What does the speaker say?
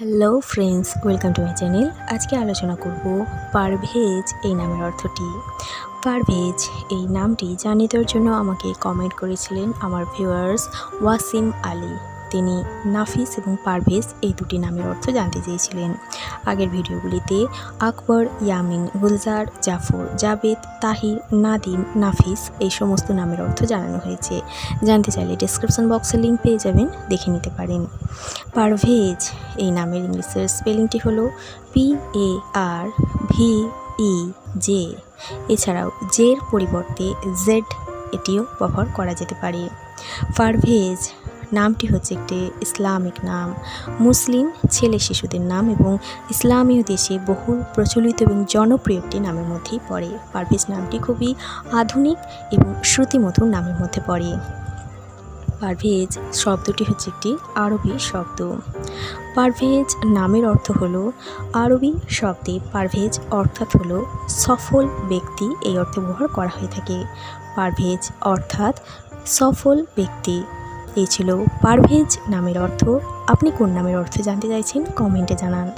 Hello friends welcome to my channel আজকে আলোচনা করব পারভেজ এই নামের অর্থটি। পারভেজ এই নামটি জানিয়ে দেওয়ার জন্য আমাকে কমেন্ট করেছিলেন আমার ভিউয়ার্স ওয়াসিম আলী। তিনি নাফিস এবং পারভেজ এই দুটি নামের অর্থ জানতে চেয়েছিলেন। আগের ভিডিওগুলিতে আকবর, ইয়ামিন, গুলজার, জাফর, জাবেদ, তাহির, নাদিম, নাফিস এই সমস্ত নামের অর্থ জানানো হয়েছে। জানতে চাইলে ডিসক্রিপশন বক্সে লিঙ্ক পেয়ে যাবেন, দেখে নিতে পারেন। পারভেজ এই নামের ইংলিশের স্পেলিংটি হলো P A R V E J এছাড়াও জের পরিবর্তে জেড এটিও ব্যবহার করা যেতে পারে। পারভেজ নামটি হচ্ছে একটি ইসলামিক নাম। মুসলিম ছেলে শিশুদের নাম এবং ইসলামীয় দেশে বহুল প্রচলিত এবং জনপ্রিয় একটি নামের মধ্যেই পড়ে। পারভেজ নামটি খুবই আধুনিক এবং শ্রুতিমধুর নামের মধ্যে পড়ে। পারভেজ শব্দটি হচ্ছে একটি আরবি শব্দ। পারভেজ নামের অর্থ হলো আরবি শব্দে পারভেজ অর্থাৎ হলো সফল ব্যক্তি এই অর্থে ব্যবহার করা হয়ে থাকে। পারভেজ অর্থাৎ সফল ব্যক্তি। এই ছিল পারভেজ নামের অর্থ। আপনি কোন নামের অর্থ জানতে চাইছেন? কমেন্টে জানান।